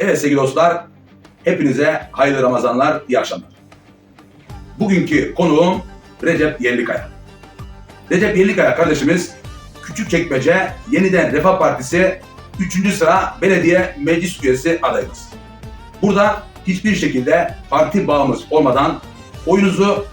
Evet sevgili dostlar, hepinize hayırlı Ramazanlar, iyi akşamlar. Bugünkü konuğum Recep Yerlikaya. Recep Yerlikaya kardeşimiz Küçükçekmece Yeniden Refah Partisi 3. sıra belediye meclis üyesi adayımız. Burada hiçbir şekilde parti bağımız olmadan oyunuzu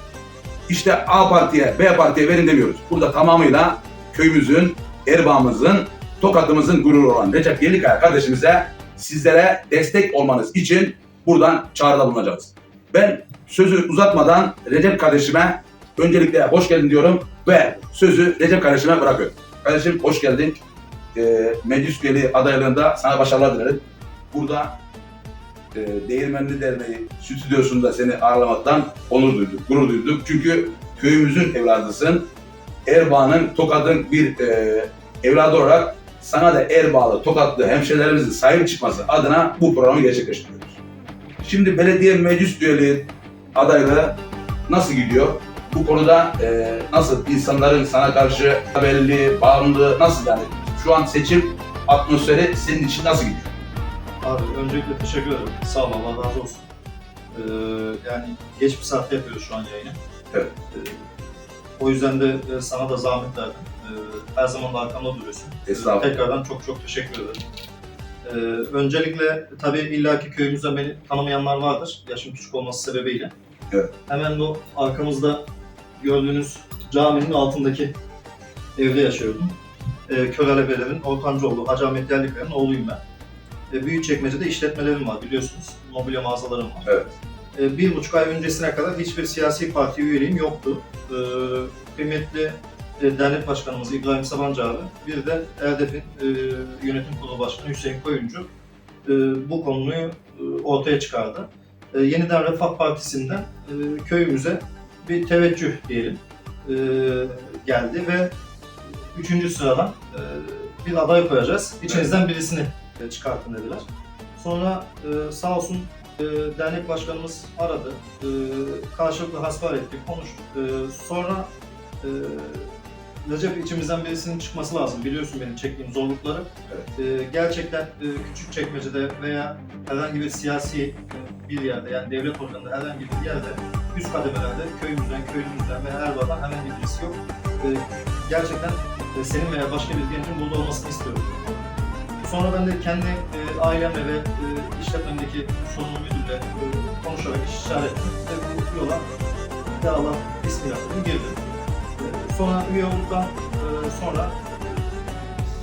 işte A partiye, B partiye verin demiyoruz. Burada tamamıyla köyümüzün, Erbağımızın, Tokat'ımızın gururu olan Recep Yerlikaya kardeşimize sizlere destek olmanız için buradan çağrıda bulunacağız. Ben sözü uzatmadan Recep kardeşime öncelikle hoş geldin diyorum ve sözü Recep kardeşime bırakıyorum. Kardeşim hoş geldin. Ee, meclis üyeliği adaylığında sana başarılar dilerim. Burada e, Değirmenli Derneği stüdyosunda seni ağırlamaktan onur duyduk, gurur duyduk. Çünkü köyümüzün evladısın. Erbağ'ın, Tokat'ın bir e, evladı olarak sana da Erbağlı, Tokatlı hemşehrilerimizin sahip çıkması adına bu programı gerçekleştiriyoruz. Şimdi belediye meclis üyeliği adaylığı nasıl gidiyor? Bu konuda e, nasıl insanların sana karşı belli, bağımlı, nasıl yani? Şu an seçim atmosferi senin için nasıl gidiyor? Abi öncelikle teşekkür ederim. Sağ ol Allah razı olsun. Ee, yani geç bir saatte yapıyoruz şu an yayını. Evet. Ee, o yüzden de e, sana da zahmet verdim. Ee, her zaman da arkamda duruyorsun. Ee, Estağfurullah. Tekrardan çok çok teşekkür ederim. Ee, öncelikle tabii illaki köyümüzde beni tanımayanlar vardır. Yaşım küçük olması sebebiyle. Evet. Hemen bu arkamızda gördüğünüz caminin altındaki evde yaşıyordum. Ee, Beylerin Ortancıoğlu, Hacı Ahmet Yerlikaya'nın oğluyum ben. E, Büyükçekmece'de işletmelerim var biliyorsunuz. Mobilya mağazalarım var. Evet. E, bir buçuk ay öncesine kadar hiçbir siyasi parti üyeliğim yoktu. E, kıymetli dernek başkanımız İbrahim Sabancı abi, bir de Erdef'in e, yönetim kurulu başkanı Hüseyin Koyuncu e, bu konuyu e, ortaya çıkardı. E, Yeniden Refah Partisi'nden e, köyümüze bir teveccüh diyelim e, geldi ve üçüncü sıradan e, bir aday koyacağız. İçinizden birisini e, çıkartın dediler. Sonra e, sağ olsun e, dernek başkanımız aradı. E, karşılıklı hasbihal ettik, konuştuk. E, sonra e, Recep içimizden birisinin çıkması lazım. Biliyorsun benim çektiğim zorlukları. E, gerçekten e, küçük çekmecede veya herhangi bir siyasi e, bir yerde yani devlet organında herhangi bir yerde üst kademelerde köyümüzden, köylümüzden veya Erbaa'dan herhangi birisi yok. E, gerçekten e, senin veya başka bir gencin burada olmasını istiyorum. Sonra ben de kendi e, ailemle ve e, işletmemdeki sorumlu müdürle e, konuşarak işaret ettim ve bu yola ya Allah bismillah dedim girdim. Sonra üye olduktan e, sonra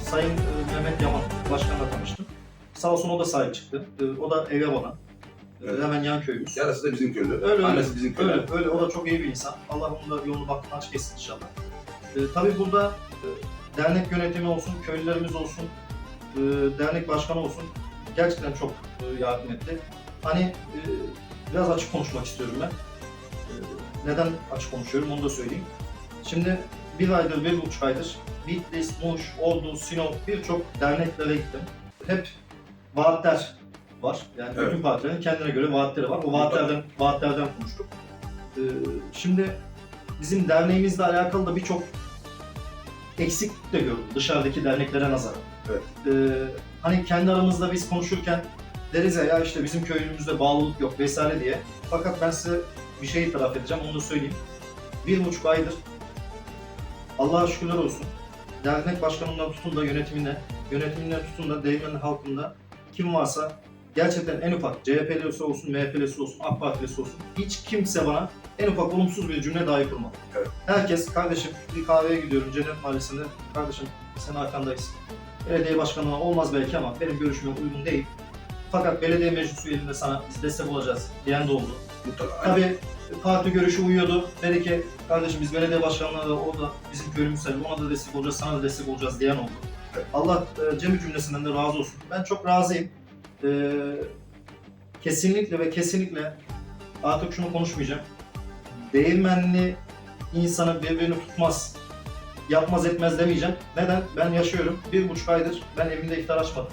Sayın e, Mehmet Yaman Başkan'la tanıştım. Sağ olsun o da sahip çıktı. E, o da Ege Bana. Evet. hemen yan köyümüz. Yarısı da bizim köylü. Öyle, öyle. Annesi bizim köylü. Öyle, öyle. O da çok iyi bir insan. Allah onun da yolunu baktığını açık etsin inşallah. E, tabii burada e, dernek yönetimi olsun, köylülerimiz olsun, e, dernek başkanı olsun gerçekten çok e, yardım etti. Hani e, biraz açık konuşmak istiyorum ben. E, neden açık konuşuyorum onu da söyleyeyim. Şimdi bir aydır, bir buçuk aydır Bitlis, Muş, Ordu, Sinop birçok derneklere gittim. Hep vaatler var. Yani Evet. bütün partilerin kendine göre vaatleri var. O vaatlerden, vaatlerden konuştuk. Ee, şimdi bizim derneğimizle alakalı da birçok eksiklik de gördüm dışarıdaki derneklere nazaran. Evet. Ee, hani kendi aramızda biz konuşurken deriz ya, ya işte bizim köyümüzde bağlılık yok vesaire diye. Fakat ben size bir şey itiraf edeceğim, onu da söyleyeyim. Bir buçuk aydır Allah'a şükürler olsun. Dernek başkanından tutun da yönetimine, yönetiminden tutun da değirmenin halkında kim varsa gerçekten en ufak CHP'lisi olsun, MHP'lisi olsun, AK Partilisi olsun hiç kimse bana en ufak olumsuz bir cümle dahi kurmadı. Evet. Herkes kardeşim bir kahveye gidiyorum Cennet Mahallesi'nde kardeşim sen arkandayız. Belediye başkanına olmaz belki ama benim görüşüme uygun değil. Fakat belediye meclis üyeliğinde sana biz destek olacağız diyen de oldu. Mutlaka. Tabii parti görüşü uyuyordu. Dedi ki kardeşim biz belediye başkanlığı da o da bizim köyümüz sayılır. Ona da destek olacağız, sana da destek olacağız diyen oldu. Allah e, cümlesinden de razı olsun. Ben çok razıyım. E, kesinlikle ve kesinlikle artık şunu konuşmayacağım. Değirmenli insanı birbirini tutmaz, yapmaz etmez demeyeceğim. Neden? Ben yaşıyorum. Bir buçuk aydır ben evimde iftar açmadım.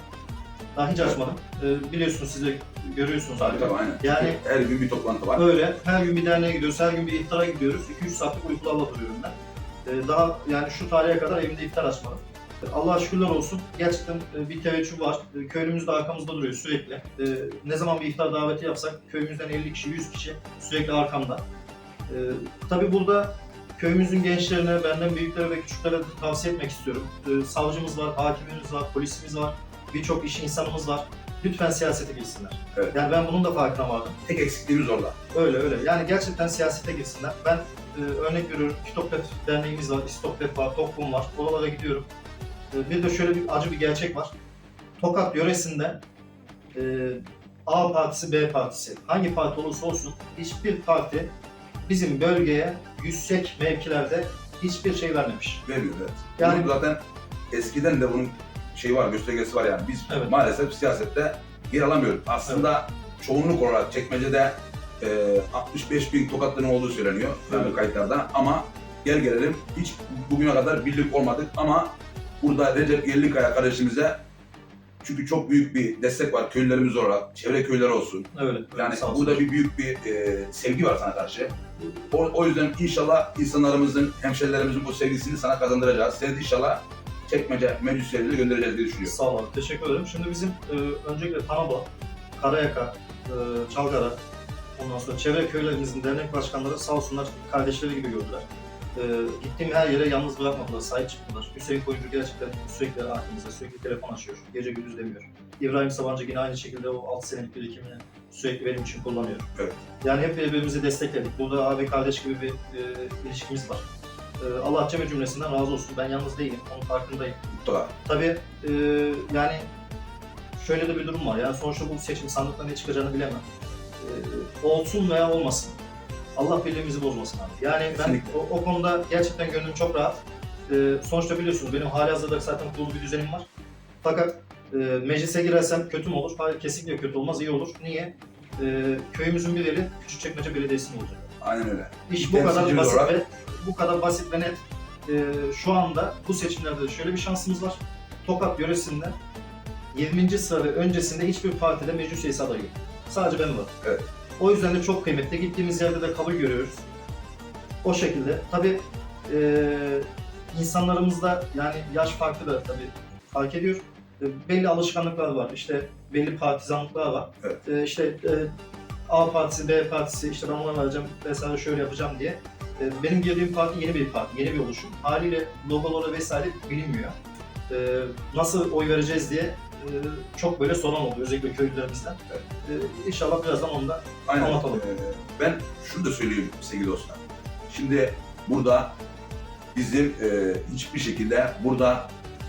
Daha hiç açmadım. E, biliyorsunuz siz de görüyorsunuz Tabii abi. tabii aynen. Yani- her gün bir toplantı var. Öyle. Her gün bir derneğe gidiyoruz, her gün bir iftara gidiyoruz. 2-3 saatlik uykularla duruyorum ben. Ee, daha yani şu tarihe kadar evimde iftar açmadım. Allah'a şükürler olsun. Gerçekten e, bir teveccüh var. E, Köylümüz de arkamızda duruyor sürekli. Ne zaman bir iftar daveti yapsak köyümüzden 50 kişi, 100 kişi sürekli arkamda. Tabii burada köyümüzün gençlerine, benden büyüklere ve küçüklere tavsiye etmek istiyorum. Savcımız var, hakimimiz var, polisimiz var, birçok iş insanımız var. Lütfen siyasete girsinler. Evet. Yani ben bunun da farkına vardım. Tek eksikliğimiz orada. Öyle öyle. Yani gerçekten siyasete girsinler. Ben e, örnek veriyorum. Kitoplet Derneğimiz var, İstoplet var, Toplum var. Oralara gidiyorum. E, bir de şöyle bir acı bir gerçek var. Tokat yöresinde e, A partisi, B partisi, hangi parti olursa olsun hiçbir parti bizim bölgeye yüksek mevkilerde hiçbir şey vermemiş. Vermiyor evet. Yani- Bunun zaten eskiden de bunun şey var, göstergesi var yani. Biz Evet. maalesef siyasette yer alamıyoruz. Aslında çoğunluk olarak çekmecede e, 65 bin tokatlının olduğu söyleniyor Evet. kayıtlarda ama gel gelelim hiç bugüne kadar birlik olmadık ama burada Recep Yerlikaya kardeşimize çünkü çok büyük bir destek var köylülerimiz olarak, çevre köyler olsun. Öyle. Yani Sağ burada bir büyük bir e, sevgi var sana karşı. O, o yüzden inşallah insanlarımızın, hemşerilerimizin bu sevgisini sana kazandıracağız. Seni inşallah çekmece meclislerine göndereceğiz diye düşünüyorum. Sağ olun, teşekkür ederim. Şimdi bizim e, öncelikle Tanaba, Karayaka, e, Çalgara, ondan sonra çevre köylerimizin dernek başkanları sağ olsunlar kardeşleri gibi gördüler. E, gittiğim her yere yalnız bırakmadılar, sahip çıktılar. Hüseyin Koyuncu gerçekten sürekli aklımızda, sürekli telefon açıyor, gece gündüz demiyor. İbrahim Sabancı yine aynı şekilde o 6 senelik birikimini sürekli benim için kullanıyor. Evet. Yani hep birbirimizi destekledik. Burada abi kardeş gibi bir e, ilişkimiz var. E, Allah cemi cümlesinden razı olsun. Ben yalnız değilim, onun farkındayım. Mutlaka. Tabii e, yani şöyle de bir durum var. Yani sonuçta bu seçim sandıkta ne çıkacağını bilemem. E, olsun veya olmasın. Allah birliğimizi bozmasın abi. Yani ben o, o konuda gerçekten gönlüm çok rahat. E, sonuçta biliyorsunuz benim hali hazırda zaten kurulu bir düzenim var. Fakat e, meclise girersem kötü mü olur? Hayır kesinlikle kötü olmaz, iyi olur. Niye? E, köyümüzün bir eli Küçükçekmece Belediyesi'nin olacak. Aynen öyle. İş bu kadar basit olarak- ve bu kadar basit ve net. Ee, şu anda bu seçimlerde de şöyle bir şansımız var. Tokat yöresinde 20. sıra ve öncesinde hiçbir partide meclis üyesi adayı yok. Sadece ben varım. Evet. O yüzden de çok kıymetli. Gittiğimiz yerde de kabul görüyoruz. O şekilde. Tabii e, insanlarımızda yani yaş farkı da tabii fark ediyor. E, belli alışkanlıklar var. İşte belli partizanlıklar var. Evet. E, işte e, A partisi, B partisi, işte ben ona vereceğim vesaire şöyle yapacağım diye. E, benim girdiğim parti yeni bir parti, yeni bir oluşum. Haliyle logoları vesaire bilinmiyor. E, nasıl oy vereceğiz diye e, çok böyle soran oldu özellikle köylülerimizden. E, inşallah birazdan onu da Aynen. Anlatalım. Ee, ben şunu da söyleyeyim sevgili dostlar. Şimdi burada bizim e, hiçbir şekilde burada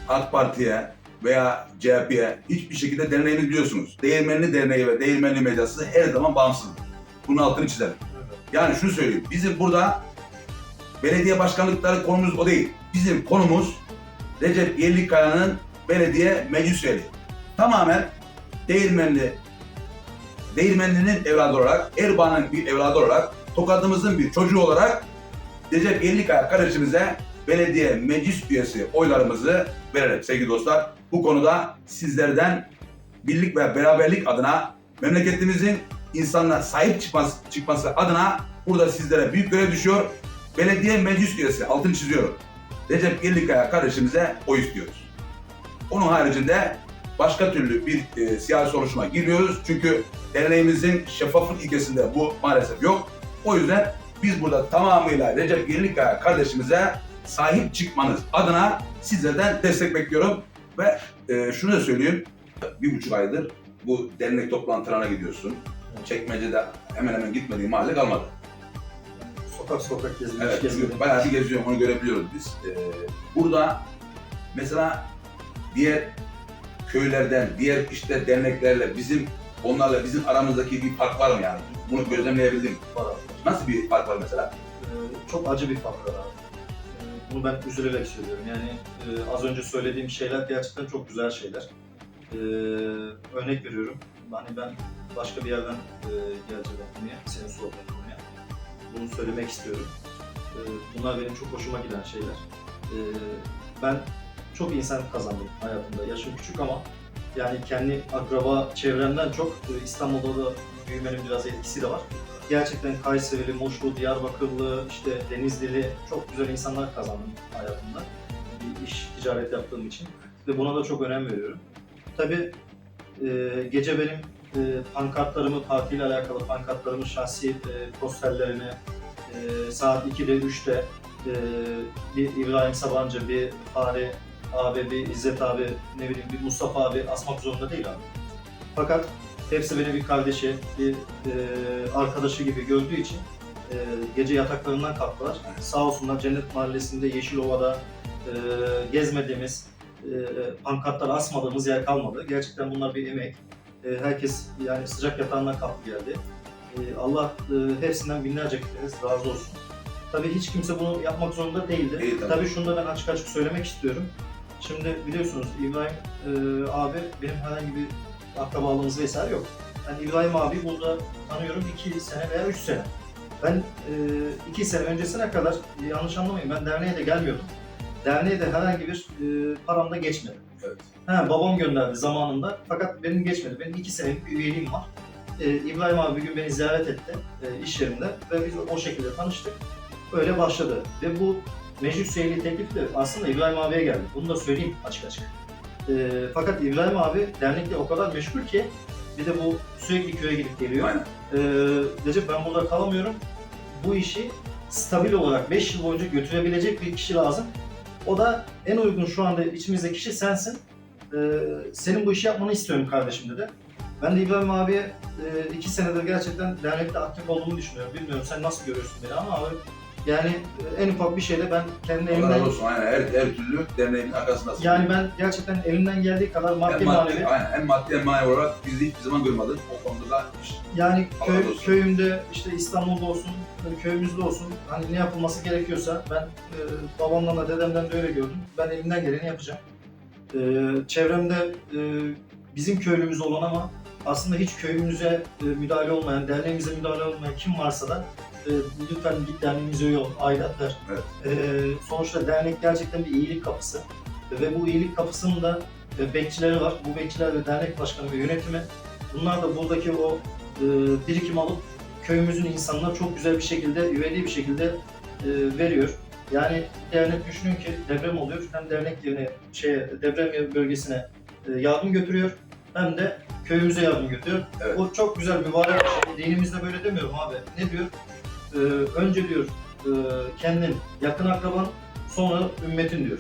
AK Parti'ye veya CHP'ye hiçbir şekilde derneğimiz biliyorsunuz. Değirmenli Derneği ve Değirmenli Medyası her zaman bağımsızdır. Bunun altını çizelim. Yani şunu söyleyeyim. Bizim burada belediye başkanlıkları konumuz o değil. Bizim konumuz Recep Yerlikaya'nın belediye meclis üyeliği. Tamamen Değirmenli Değirmenli'nin evladı olarak, Erbaa'nın bir evladı olarak, Tokat'ımızın bir çocuğu olarak Recep Yerlikaya kardeşimize belediye meclis üyesi oylarımızı vererek sevgili dostlar bu konuda sizlerden birlik ve beraberlik adına memleketimizin insanlara sahip çıkması, çıkması adına burada sizlere büyük görev düşüyor. Belediye meclis üyesi altını çiziyorum. Recep Yerlikaya kardeşimize oy istiyoruz. Onun haricinde başka türlü bir e, siyasi oluşuma girmiyoruz. Çünkü derneğimizin şeffaflık ilkesinde bu maalesef yok. O yüzden biz burada tamamıyla Recep Yerlikaya kardeşimize sahip çıkmanız adına sizlerden destek bekliyorum. Ve e, şunu da söyleyeyim. Bir buçuk aydır bu dernek toplantılarına gidiyorsun. Çekmece'de hemen hemen gitmediğim mahalle kalmadı. sokak sokak gezmiş, Evet, çünkü bayağı bir geziyorum, onu görebiliyoruz biz. Ee, burada mesela diğer köylerden, diğer işte derneklerle bizim onlarla bizim aramızdaki bir fark var mı yani? Bunu gözlemleyebildim. Var abi. Nasıl bir fark var mesela? Ee, çok acı bir fark var abi. Bunu ben üzülerek söylüyorum. Yani e, az önce söylediğim şeyler gerçekten çok güzel şeyler. Ee, örnek veriyorum. Hani ben başka bir yerden e, geleceğim konuya, senin sorduğun konuya. Bunu söylemek istiyorum. Ee, bunlar benim çok hoşuma giden şeyler. Ee, ben çok insan kazandım hayatımda. Yaşım küçük ama yani kendi akraba çevremden çok e, İstanbul'da da büyümenin biraz etkisi de var gerçekten Kayserili, Muşlu, Diyarbakırlı, işte Denizlili çok güzel insanlar kazandım hayatımda. bir iş, ticaret yaptığım için ve buna da çok önem veriyorum. Tabii e, gece benim e, pankartlarımı, partiyle alakalı pankartlarımı, şahsi e, posterlerini e, saat 2'de, 3'te e, bir İbrahim Sabancı, bir Fahri abi, bir İzzet abi, ne bileyim bir Mustafa abi asmak zorunda değil abi. Fakat hepsi beni bir kardeşi, bir e, arkadaşı gibi gördüğü için e, gece yataklarından kalktılar. Sağ olsunlar Cennet Mahallesi'nde, Yeşilova'da e, gezmediğimiz, e, pankartlar asmadığımız yer kalmadı. Gerçekten bunlar bir emek. E, herkes yani sıcak yatağından kalktı geldi. E, Allah e, hepsinden binlerce kez razı olsun. Tabii hiç kimse bunu yapmak zorunda değildi. Değil tabii. tabii şunu da ben açık açık söylemek istiyorum. Şimdi biliyorsunuz İbrahim e, abi benim herhangi bir akrabalığımız vesaire yok. Ben İbrahim abi burada tanıyorum 2 sene veya 3 sene. Ben 2 sene öncesine kadar e, yanlış anlamayın ben derneğe de gelmiyordum. Derneğe de herhangi bir e, param da geçmedi. Evet. Ha, babam gönderdi zamanında fakat benim geçmedi. Benim 2 senelik bir üyeliğim var. E, İbrahim abi bir gün beni ziyaret etti e, iş yerinde ve biz o şekilde tanıştık. Öyle başladı ve bu meclis üyeliği teklifi de aslında İbrahim abiye geldi. Bunu da söyleyeyim açık açık. E, fakat İbrahim abi dernekle o kadar meşgul ki bir de bu sürekli köye gidip geliyor. Aynen. Recep ben burada kalamıyorum. Bu işi stabil olarak 5 yıl boyunca götürebilecek bir kişi lazım. O da en uygun şu anda içimizde kişi sensin. Ee, senin bu işi yapmanı istiyorum kardeşim dedi. Ben de İbrahim abiye 2 senedir gerçekten dernekte aktif olduğumu düşünüyorum. Bilmiyorum sen nasıl görüyorsun beni ama abi yani en ufak bir şeyde ben kendi Allah elimden olsun. Aynen. Her, her türlü derneğin arkasındasın. yani ben gerçekten elimden geldiği kadar maddi hem maddi, manevi aynen, hem maddi hem manevi olarak bizi hiçbir zaman görmedin. O konuda da hiç Yani köy, olsun. köyümde işte İstanbul'da olsun, köyümüzde olsun hani ne yapılması gerekiyorsa ben e, babamdan da dedemden de öyle gördüm. Ben elimden geleni yapacağım. E, çevremde e, bizim köylümüz olan ama aslında hiç köyümüze e, müdahale olmayan, derneğimize müdahale olmayan kim varsa da e, lütfen git derneğimize üye ol, aidat ver. Evet. E, sonuçta dernek gerçekten bir iyilik kapısı. Ve bu iyilik kapısının da e, bekçileri var. Bu bekçiler ve dernek başkanı ve yönetimi bunlar da buradaki o e, birikim alıp köyümüzün insanına çok güzel bir şekilde, üveli bir şekilde e, veriyor. Yani dernek düşünün ki deprem oluyor. Hem dernek yerine şey deprem bölgesine e, yardım götürüyor hem de köyümüze yardım götürüyor. Evet. Bu çok güzel mübarek bir şey. Dinimizde böyle demiyorum abi. Ne diyor? E, önce diyor e, kendin, yakın akraban, sonra ümmetin diyor.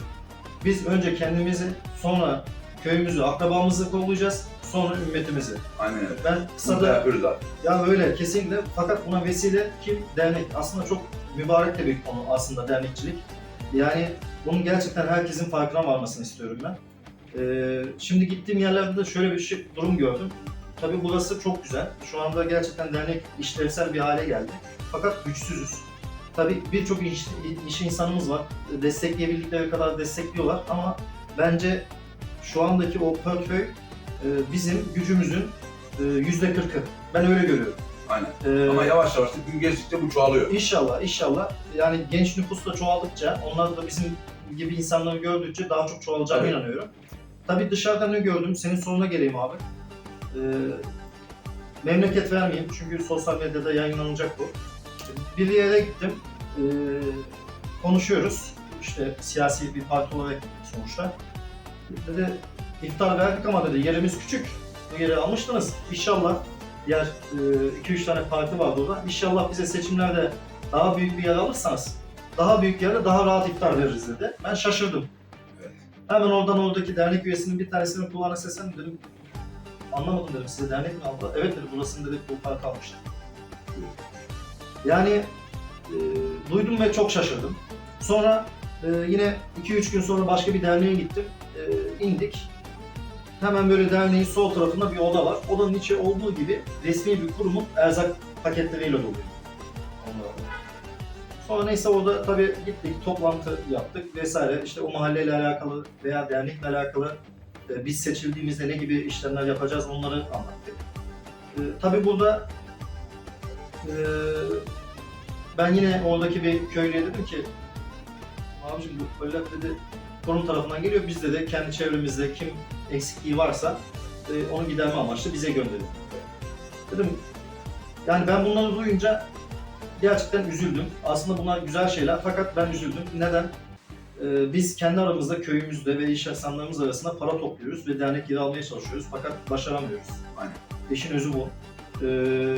Biz önce kendimizi, sonra köyümüzü, akrabamızı kollayacağız, sonra ümmetimizi. aynen öyle. Ben kısa da da yapıyoruz abi. ya öyle kesinlikle fakat buna vesile kim? Dernek. Aslında çok mübarek de bir konu aslında dernekçilik. Yani bunun gerçekten herkesin farkına varmasını istiyorum ben. Ee, şimdi gittiğim yerlerde de şöyle bir şey, durum gördüm. Tabii burası çok güzel. Şu anda gerçekten dernek işlevsel bir hale geldi. Fakat güçsüzüz. Tabii birçok iş, iş insanımız var. Destekleyebildikleri kadar destekliyorlar ama bence şu andaki o portföy e, bizim gücümüzün e, yüzde kırkı. Ben öyle görüyorum. Aynen. Ee, Ama yavaş yavaş da gün geçtikçe bu çoğalıyor. İnşallah, inşallah. Yani genç nüfus da çoğaldıkça, onlar da bizim gibi insanları gördükçe daha çok çoğalacağına Tabii. inanıyorum. Tabii dışarıdan ne gördüm? Senin soruna geleyim abi. Ee, memleket vermeyeyim çünkü sosyal medyada yayınlanacak bu. Bir yere gittim, ee, konuşuyoruz. İşte siyasi bir parti olarak sonuçta. Dedi, iftar verdik ama dedi yerimiz küçük. Bu yeri almıştınız. İnşallah diğer 2-3 tane parti vardı orada. İnşallah bize seçimlerde daha büyük bir yer alırsanız daha büyük yerde daha rahat iftar veririz dedi. Ben şaşırdım. Evet. Hemen oradan oradaki dernek üyesinin bir tanesinin kulağına seslendim dedim. Anlamadım dedim size dernek mi aldı? Evet dedi burasını dedi bu parti almıştı. Yani e, duydum ve çok şaşırdım. Sonra e, yine 2-3 gün sonra başka bir derneğe gittim. E, indik. Hemen böyle derneğin sol tarafında bir oda var. Odanın içi olduğu gibi resmi bir kurumun erzak paketleriyle doluyor. Sonra neyse orada tabii gittik, toplantı yaptık vesaire. İşte o mahalleyle alakalı veya dernekle alakalı e, biz seçildiğimizde ne gibi işlemler yapacağız onları anlattık. E, tabii burada e, ben yine oradaki bir köylüye dedim ki abicim bu evlat dedi kurum tarafından geliyor. Biz de, kendi çevremizde kim eksikliği varsa e, onu giderme amaçlı bize gönderin. Dedim yani ben bunları duyunca gerçekten üzüldüm. Aslında bunlar güzel şeyler fakat ben üzüldüm. Neden? Ee, biz kendi aramızda köyümüzde ve iş insanlarımız arasında para topluyoruz ve dernek yeri almaya çalışıyoruz fakat başaramıyoruz. Aynen. İşin özü bu. Ee,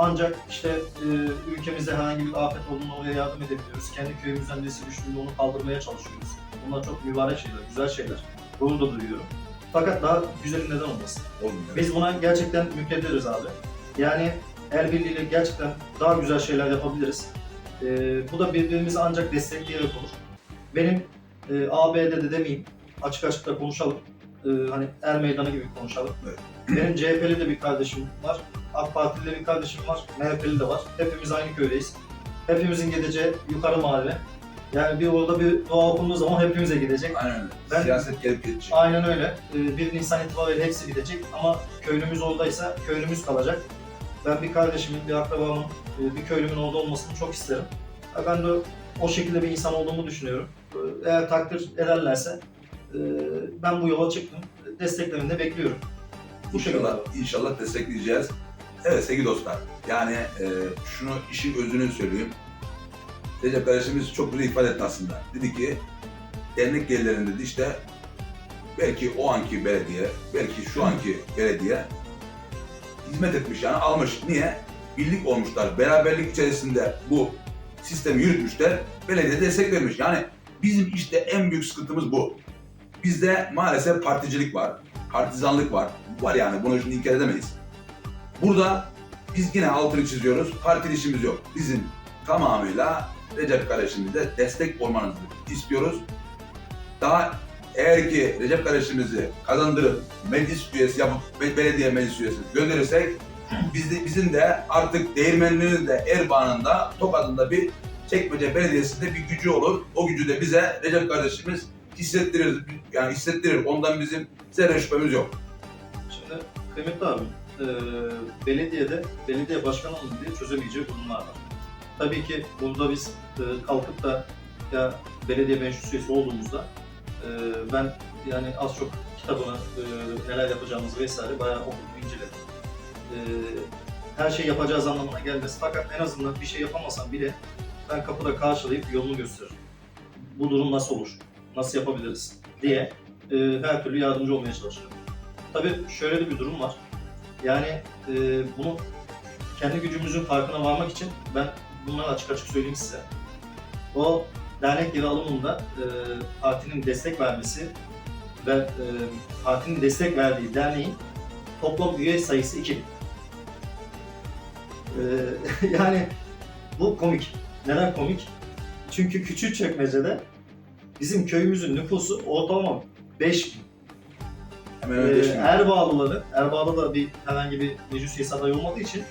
ancak işte e, ülkemizde herhangi bir afet olduğunda oraya yardım edebiliyoruz. Kendi köyümüzden birisi düştüğünde onu kaldırmaya çalışıyoruz. Bunlar çok mübarek şeyler, güzel şeyler. Gurur da duyuyorum. Fakat daha güzeli neden olmasın? Olmuyor. Biz buna gerçekten mükedderiz abi. Yani el birliğiyle gerçekten daha güzel şeyler yapabiliriz. Ee, bu da birbirimizi ancak destekleyerek olur. Benim e, AB'de de demeyeyim, açık açık da konuşalım. Ee, hani er meydanı gibi konuşalım. Evet. Benim CHP'li de bir kardeşim var, AK Partili bir kardeşim var, MHP'li de var. Hepimiz aynı köydeyiz. Hepimizin gideceği yukarı mahalle. Yani bir orada bir dua okunduğu zaman hepimize gidecek. Aynen öyle. Ben- Siyaset gelip geçecek. Aynen öyle. Ee, Bir Nisan itibariyle hepsi gidecek ama köylümüz oradaysa köylümüz kalacak. Ben bir kardeşimin, bir akrabamın, e, bir köylümün orada olmasını çok isterim. Ben de o şekilde bir insan olduğumu düşünüyorum. Ee, Eğer takdir ederlerse e, ben bu yola çıktım. Desteklerini de bekliyorum. Bu şekilde. İnşallah, inşallah destekleyeceğiz. Evet sevgili dostlar, yani e, şunu işin özünü söyleyeyim. Recep kardeşimiz çok güzel ifade etti aslında. Dedi ki, dernek gelirlerinde işte belki o anki belediye, belki şu anki belediye hizmet etmiş yani almış. Niye? Birlik olmuşlar. Beraberlik içerisinde bu sistemi yürütmüşler. Belediye destek vermiş. Yani bizim işte en büyük sıkıntımız bu. Bizde maalesef particilik var partizanlık var. Var yani bunu şimdi inkar edemeyiz. Burada biz yine altını çiziyoruz. Partili işimiz yok. Bizim tamamıyla Recep kardeşimize destek olmanızı istiyoruz. Daha eğer ki Recep kardeşimizi kazandırıp meclis üyesi yapıp be- belediye meclis üyesi gönderirsek biz de, bizim de artık değirmenliğinin de Erbaa'nın da Tokat'ın da bir Çekmece Belediyesi'nde bir gücü olur. O gücü de bize Recep kardeşimiz hissettirir. Yani hissettirir. Ondan bizim zerre şüphemiz yok. Şimdi kıymetli abim, e, belediyede belediye başkanının bile çözemeyeceği durumlar var. Tabii ki burada biz e, kalkıp da ya belediye meclis üyesi olduğumuzda e, ben yani az çok kitabını e, neler yapacağımızı vesaire bayağı okudum, inceledim. E, her şey yapacağız anlamına gelmez. Fakat en azından bir şey yapamasam bile ben kapıda karşılayıp yolunu gösteririm. Bu durum nasıl olur? Nasıl yapabiliriz? diye e, her türlü yardımcı olmaya çalışırım. Tabii şöyle de bir durum var. Yani e, bunu kendi gücümüzün farkına varmak için ben bunları açık açık söyleyeyim size. O dernek yeri alımında e, partinin destek vermesi ve e, partinin destek verdiği derneğin toplam üye sayısı 2000. E, yani bu komik. Neden komik? Çünkü küçük çekmecede bizim köyümüzün nüfusu ortalama 5000. Hemen Ee? Erbağlıları, Erbağ'da da bir herhangi bir meclis adayı olmadığı için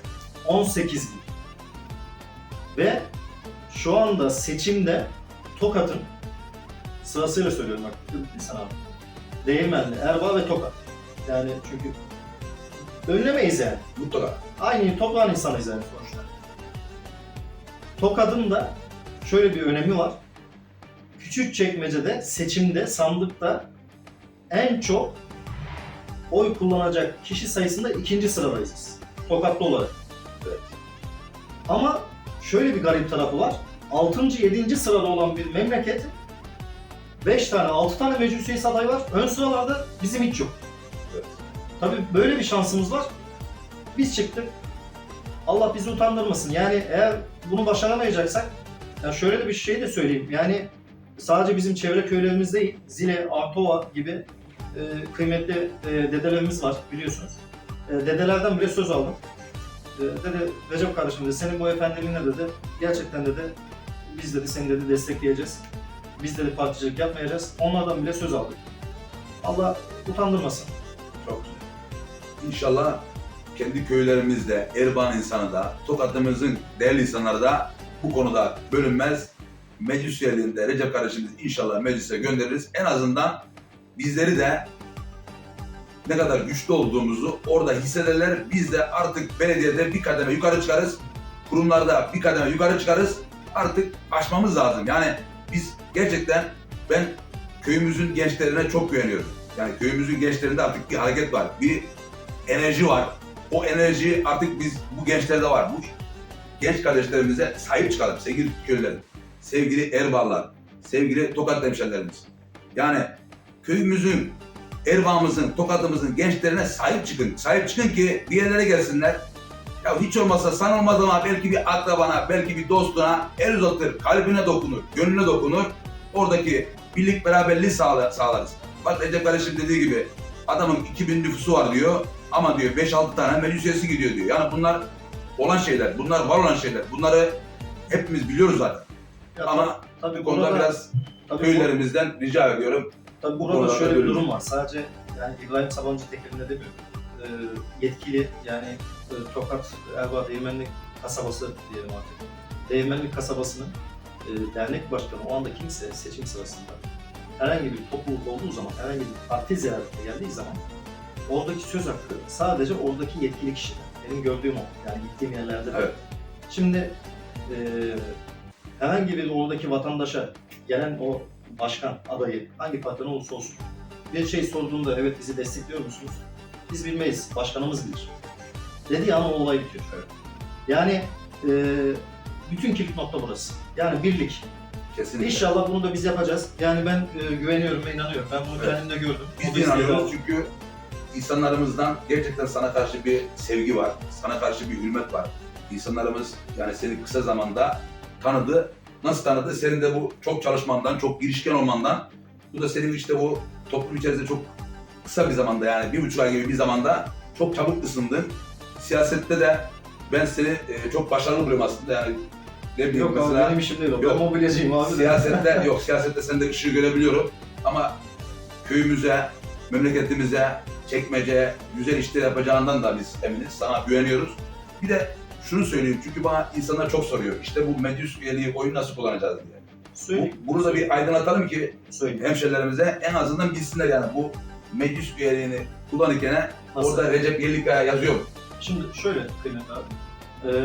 18 bin. Ve şu anda seçimde Tokat'ın sırasıyla söylüyorum bak insan abi. Değirmenli, Erbağ ve Tokat. Yani çünkü önlemeyiz yani. Mutlaka. Aynı toprağın insanıyız yani sonuçta. Tokat'ın da şöyle bir önemi var. Küçük çekmecede, seçimde, sandıkta en çok oy kullanacak kişi sayısında ikinci sıradayız. Tokatlı olarak. Ama şöyle bir garip tarafı var. 6. 7. sırada olan bir memleket 5 tane, 6 tane meclis üyesi aday var. Ön sıralarda bizim hiç yok. Evet. Tabii böyle bir şansımız var. Biz çıktık. Allah bizi utandırmasın. Yani eğer bunu başaramayacaksak, ya şöyle de bir şey de söyleyeyim. Yani sadece bizim çevre köylerimiz değil, Zile, Artova gibi e, kıymetli e, dedelerimiz var biliyorsunuz. E, dedelerden bile söz aldım. E, dedi Recep kardeşim dedi, senin bu efendiliğine dedi, gerçekten dedi, biz dedi seni dedi destekleyeceğiz. Biz dedi particilik yapmayacağız. Onlardan bile söz aldık. Allah utandırmasın. Çok güzel. İnşallah kendi köylerimizde, Erban insanı da, Tokat'ımızın değerli insanları da bu konuda bölünmez. Meclis üyeliğinde Recep kardeşimiz inşallah meclise göndeririz. En azından bizleri de ne kadar güçlü olduğumuzu orada hissederler. Biz de artık belediyede bir kademe yukarı çıkarız. Kurumlarda bir kademe yukarı çıkarız. Artık aşmamız lazım. Yani biz gerçekten ben köyümüzün gençlerine çok güveniyorum. Yani köyümüzün gençlerinde artık bir hareket var. Bir enerji var. O enerji artık biz bu gençlerde var. Bu genç kardeşlerimize sahip çıkalım sevgili köylülerim. Sevgili Erballar, sevgili Tokat hemşerilerimiz. Yani köyümüzün, Erbaa'mızın, Tokat'ımızın gençlerine sahip çıkın. Sahip çıkın ki bir yerlere gelsinler. Ya hiç olmazsa san olmaz ama belki bir akrabana, belki bir dostuna el uzatır, kalbine dokunur, gönlüne dokunur. Oradaki birlik beraberliği sağla, sağlarız. Bak Recep kardeşim dediği gibi adamın 2000 nüfusu var diyor ama diyor 5-6 tane meclis üyesi gidiyor diyor. Yani bunlar olan şeyler, bunlar var olan şeyler. Bunları hepimiz biliyoruz zaten. Ya Ama tabii bu konuda biraz köylerimizden rica ediyorum. Tabii burada şöyle bir durum var. Sadece yani İbrahim Sabancı tekelinde demiyorum. Ee, yetkili yani e, Tokat Erbaa Değirmenli kasabası diyelim artık. Değirmenli kasabasının e, dernek başkanı o anda kimse seçim sırasında herhangi bir topluluk olduğu zaman, herhangi bir parti ziyaretine geldiği zaman oradaki söz hakkı sadece oradaki yetkili kişiler. Benim gördüğüm o. Yani gittiğim yerlerde de. Evet. Şimdi e, herhangi bir oradaki vatandaşa gelen o başkan adayı hangi partiden olursa olsun bir şey sorduğunda evet bizi destekliyor musunuz? Biz bilmeyiz. Başkanımız bilir. Dediği an o olay bitiyor. Yani e, bütün kilit nokta burası. Yani birlik. Kesinlikle. İnşallah bunu da biz yapacağız. Yani ben e, güveniyorum ve inanıyorum. Ben bunu Evet. kendimde gördüm. Biz de inanıyoruz çünkü insanlarımızdan gerçekten sana karşı bir sevgi var, sana karşı bir hürmet var. İnsanlarımız yani seni kısa zamanda tanıdı. Nasıl tanıdı? Senin de bu çok çalışmandan, çok girişken olmandan, bu da senin işte bu toplum içerisinde çok kısa bir zamanda yani bir buçuk ay gibi bir zamanda çok çabuk ısındın. Siyasette de ben seni e, çok başarılı buluyorum aslında yani. Ne bileyim Yok abi mesela benim işim değil o. Yok. Ben mobilyacıyım abi. siyasette yok siyasette sen de ışığı görebiliyorum ama köyümüze, memleketimize, çekmece, güzel işler yapacağından da biz eminiz. Sana güveniyoruz. Bir de şunu söyleyeyim çünkü bana insanlar çok soruyor. İşte bu meclis üyeliği oyunu nasıl kullanacağız diye. Söyleyeyim. Bu, bunu da bir aydınlatalım ki Söyleyeyim. hemşerilerimize en azından bilsinler yani bu meclis üyeliğini kullanırken Nasıl? orada Recep Yerlikaya yazıyor. Şimdi şöyle kıymetli abi. Ee,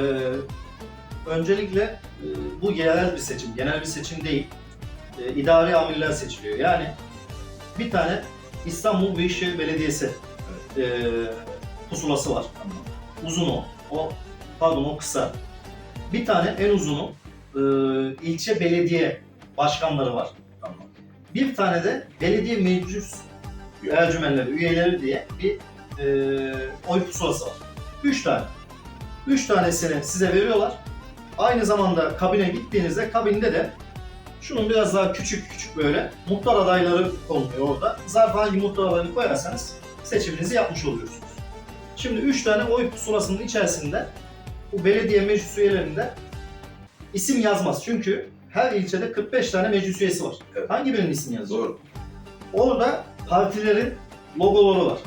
öncelikle e, bu yerel bir seçim, genel bir seçim değil. E, idari amirler seçiliyor. Yani bir tane İstanbul Büyükşehir Belediyesi e, pusulası var. Uzun o. O pardon o kısa. Bir tane en uzunu e, ilçe belediye başkanları var. Tamam. Bir tane de belediye meclis ercümenleri, üyeleri diye bir e, oy pusulası var. Üç tane. Üç tanesini size veriyorlar. Aynı zamanda kabine gittiğinizde kabinde de şunun biraz daha küçük küçük böyle muhtar adayları konuluyor orada. Zarfa hangi muhtar adayını koyarsanız seçiminizi yapmış oluyorsunuz. Şimdi üç tane oy pusulasının içerisinde bu belediye meclis üyelerinde isim yazmaz. Çünkü her ilçede 45 tane meclis üyesi var. Evet. Hangi birinin ismi yazıyor? Doğru. Orada partilerin logoları var.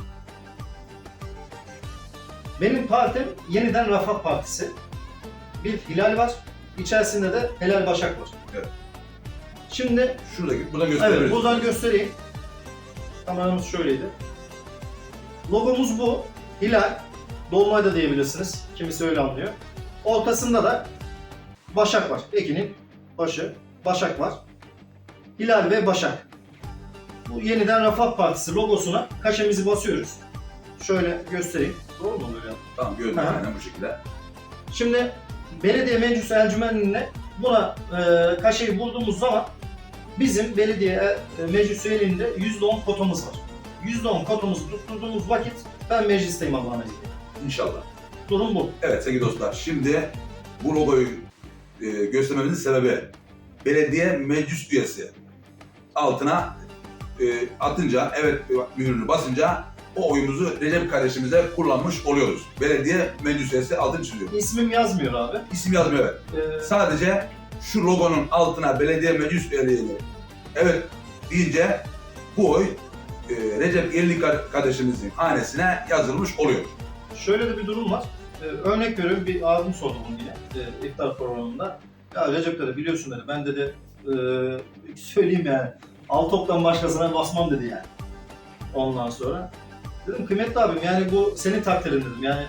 Benim partim Yeniden Refah Partisi. Bir hilal var. İçerisinde de Helal Başak var. Evet. Şimdi Şuradaki, evet gösteriyoruz. buradan göstereyim. Kameramız şöyleydi. Logomuz bu. Hilal. Dolunay da diyebilirsiniz. Kimisi öyle anlıyor. Ortasında da Başak var. Ekin'in başı. Başak var. Hilal ve Başak. Bu yeniden Refah Partisi logosuna kaşemizi basıyoruz. Şöyle göstereyim. Doğru mu böyle? Tamam gördüm aynen bu şekilde. Şimdi belediye meclis elcümenliğine buna e, kaşeyi bulduğumuz zaman bizim belediye e, meclis üyeliğinde %10 kotamız var. %10 kotamızı tutturduğumuz vakit ben meclisteyim Allah'ın izniyle. İnşallah. Durum bu. Evet sevgili dostlar, şimdi bu logoyu e, göstermemizin sebebi belediye meclis üyesi altına e, atınca, evet mührünü basınca o oyumuzu Recep kardeşimize kullanmış oluyoruz. Belediye meclis üyesi altını çiziyor. İsmim yazmıyor abi. İsim yazmıyor evet. E, Sadece şu logonun altına belediye meclis üyeliğini evet deyince bu oy e, Recep Yerli kardeşimizin hanesine yazılmış oluyor. Şöyle de bir durum var. Ee, örnek veriyorum bir abim sordu bunu yine e, iftar programında. Ya Recep dedi biliyorsun dedi ben dedi e, söyleyeyim yani alt toptan başkasına basmam dedi yani. Ondan sonra dedim kıymetli abim yani bu senin takdirin dedim yani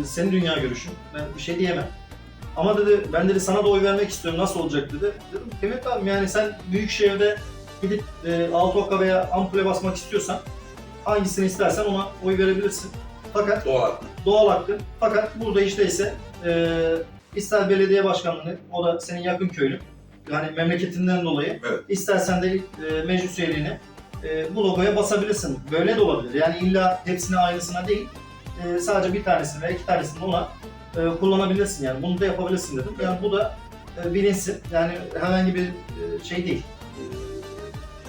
e, senin dünya görüşün ben bir şey diyemem. Ama dedi ben dedi sana da oy vermek istiyorum nasıl olacak dedi. Dedim kıymetli abim yani sen büyük şehirde gidip e, alt oka veya ampule basmak istiyorsan hangisini istersen ona oy verebilirsin. Fakat Doğal hakkı. doğal hakkı. Fakat burada işte ise e, ister belediye başkanlığı, o da senin yakın köylün. yani memleketinden dolayı Evet. istersen de e, meclis üyeliğini e, bu logoya basabilirsin. Böyle de olabilir. Yani illa hepsine aynısına değil. e, sadece bir tanesini veya iki tanesini ona e, kullanabilirsin yani. Bunu da yapabilirsin dedim. Yani bu da e, bilinsin. Yani herhangi bir e, şey değil. E,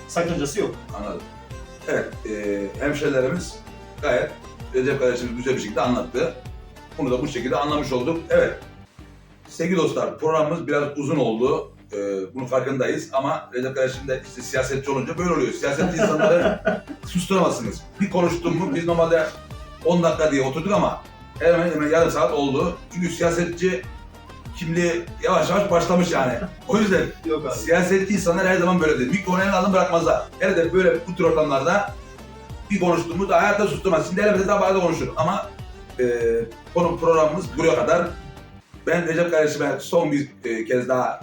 sakıncası yok. Anladım. Evet, e, hemşerilerimiz gayet Recep kardeşimiz güzel bir şekilde anlattı. Bunu da bu şekilde anlamış olduk. Evet, sevgili dostlar programımız biraz uzun oldu. E, bunun farkındayız ama Recep kardeşim de işte siyasetçi olunca böyle oluyor. Siyasetçi insanları susturamazsınız. Bir konuştum mu biz normalde 10 dakika diye oturduk ama hemen hemen yarım saat oldu. Çünkü siyasetçi kimliği yavaş yavaş başlamış yani. O yüzden Yok abi. Siyasetçi insanlar her zaman böyledir. Bir konuyu alın bırakmazlar. Hele de böyle bu tür ortamlarda bir konuştuğumu da hayatta susturmaz. Şimdi elimizde daha fazla konuşur ama e, konu programımız buraya kadar. Ben Recep kardeşime son bir e, kez daha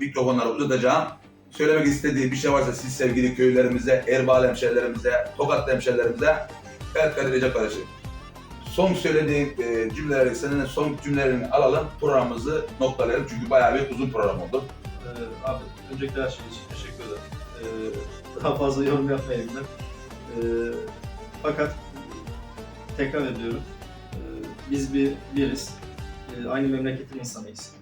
mikrofonları uzatacağım. Söylemek istediği bir şey varsa siz sevgili köylerimize, Erbaa hemşerilerimize, Tokat hemşerilerimize evet Kadir Recep kardeşim. Son söylediğin e, cümleleri, senin son cümlelerini alalım, programımızı noktalayalım. Çünkü bayağı bir uzun program oldu. Ee, abi öncelikle her şey için teşekkür ederim. Ee, daha fazla yorum yapmayayım ben. Ee, fakat tekrar ediyorum. Ee, biz bir biriz. Ee, aynı memleketin insanıyız.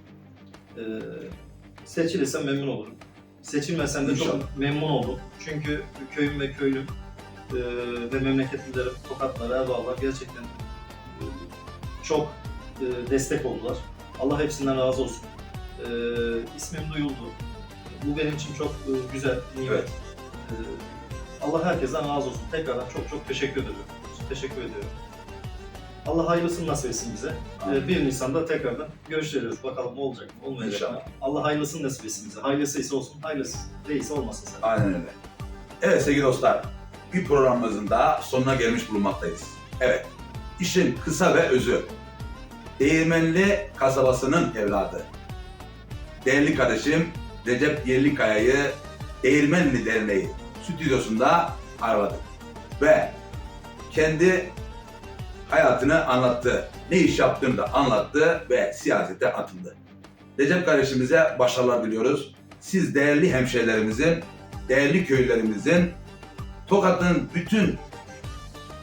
Seçilirsem memnun olurum. Seçilmesem de çok memnun oldum. Çünkü köyüm ve köylüm ve memleketlilerim, Tokatlar, Erdoğanlar gerçekten çok destek oldular. Allah hepsinden razı olsun. İsmim duyuldu. Bu benim için çok güzel, nimet. Evet. Allah herkesten razı olsun. Tekrardan çok çok teşekkür ediyorum. Teşekkür ediyorum. Allah hayırlısını nasip etsin bize. Amin. E, 1 Nisan'da tekrardan görüşeceğiz. Bakalım olacak mı, olmayacak mı? İnşallah. Allah hayırlısını nasip etsin bize. Hayırlısıysa olsun, hayırlısı değilse olmasın sen. Aynen öyle. Evet sevgili dostlar, bir programımızın daha sonuna gelmiş bulunmaktayız. Evet, işin kısa ve özü. Değirmenli kasabasının evladı. Değerli kardeşim Recep Yerlikaya'yı Değirmenli Derneği stüdyosunda ağırladık. Ve kendi hayatını anlattı. Ne iş yaptığını da anlattı ve siyasete atıldı. Recep kardeşimize başarılar diliyoruz. Siz değerli hemşehrilerimizin değerli köylerimizin Tokat'ın bütün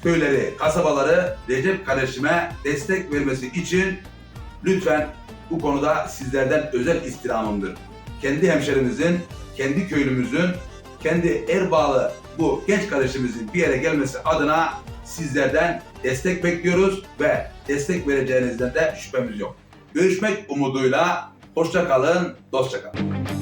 köyleri, kasabaları Recep kardeşime destek vermesi için lütfen bu konuda sizlerden özel istirhamımdır. Kendi hemşerimizin, kendi köylümüzün, kendi Erbağlı bu genç kardeşimizin bir yere gelmesi adına sizlerden destek bekliyoruz ve destek vereceğinizden de şüphemiz yok. Görüşmek umuduyla hoşça kalın, dostça kalın.